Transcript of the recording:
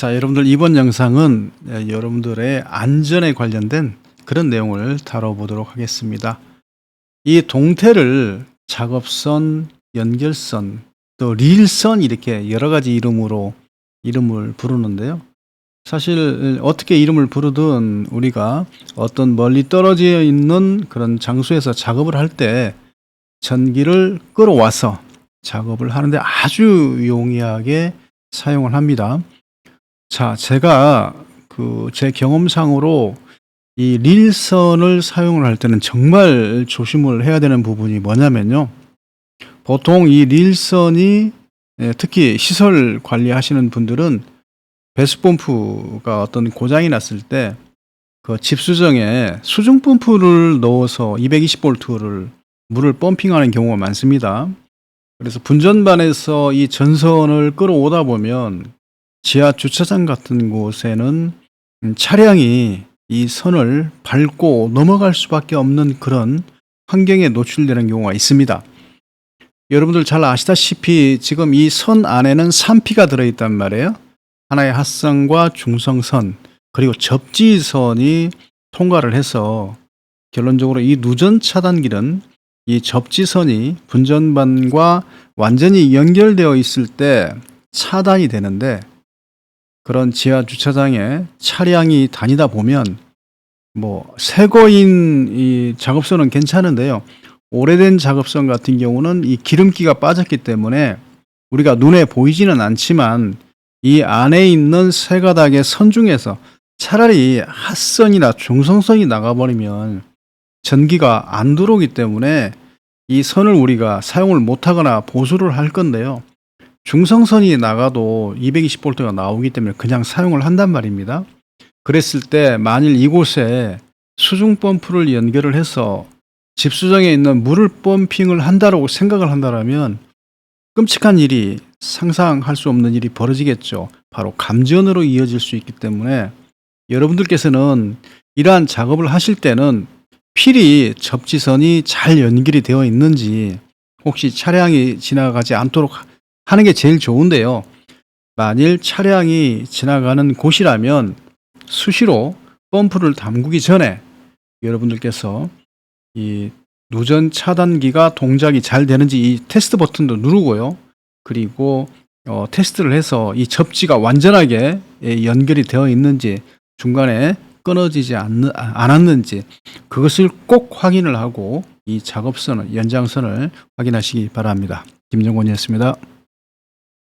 자, 여러분들 이번 영상은 예, 여러분들의 안전에 관련된 그런 내용을 다뤄보도록 하겠습니다. 이 동태를 작업선, 연결선, 또 릴선 이렇게 여러 가지 이름으로 이름을 부르는데요. 사실 어떻게 이름을 부르든 우리가 어떤 멀리 떨어져 있는 그런 장소에서 작업을 할 때 전기를 끌어와서 작업을 하는데 아주 용이하게 사용을 합니다. 자, 제가 그 제 경험상으로 이 릴선을 사용을 할 때는 정말 조심을 해야 되는 부분이 뭐냐면요. 보통 이 릴선이 예, 특히 시설 관리하시는 분들은 배수펌프가 어떤 고장이 났을 때 그 집수정에 수중 펌프를 넣어서 220볼트를 물을 펌핑하는 경우가 많습니다. 그래서 분전반에서 이 전선을 끌어오다 보면 지하 주차장 같은 곳에는 음, 차량이 이 선을 밟고 넘어갈 수밖에 없는 그런 환경에 노출되는 경우가 있습니다. 여러분들 잘 아시다시피 지금 이 선 안에는 3P가 들어있단 말이에요. 하나의 합선과 중성선 그리고 접지선이 통과를 해서 결론적으로 이 누전 차단기는 이 접지선이 분전반과 완전히 연결되어 있을 때 차단이 되는데 그런 지하 주차장에 차량이 다니다 보면 뭐 새거인 이 작업선은 괜찮은데요. 오래된 작업선 같은 경우는 이 기름기가 빠졌기 때문에 우리가 눈에 보이지는 않지만 이 안에 있는 새 가닥의 선 중에서 차라리 핫선이나 중성선이 나가버리면 전기가 안 들어오기 때문에 이 선을 우리가 사용을 못하거나 보수를 할 건데요. 중성선이 나가도 220볼트가 나오기 때문에 그냥 사용을 한단 말입니다. 그랬을 때 만일 이곳에 수중 펌프를 연결을 해서 집수정에 있는 물을 펌핑을 한다라고 생각을 한다라면 끔찍한 일이 상상할 수 없는 일이 벌어지겠죠. 바로 감전으로 이어질 수 있기 때문에 여러분들께서는 이러한 작업을 하실 때는 필히 접지선이 잘 연결이 되어 있는지 혹시 차량이 지나가지 않도록 하는 게 제일 좋은데요. 만일 차량이 지나가는 곳이라면 수시로 펌프를 담그기 전에 여러분들께서 이 누전 차단기가 동작이 잘 되는지 이 테스트 버튼도 누르고요. 그리고 어, 테스트를 해서 이 접지가 완전하게 예, 연결이 되어 있는지 중간에 끊어지지 않, 않았는지 그것을 꼭 확인을 하고 이 작업선을 연장선을 확인하시기 바랍니다. 김정곤이었습니다.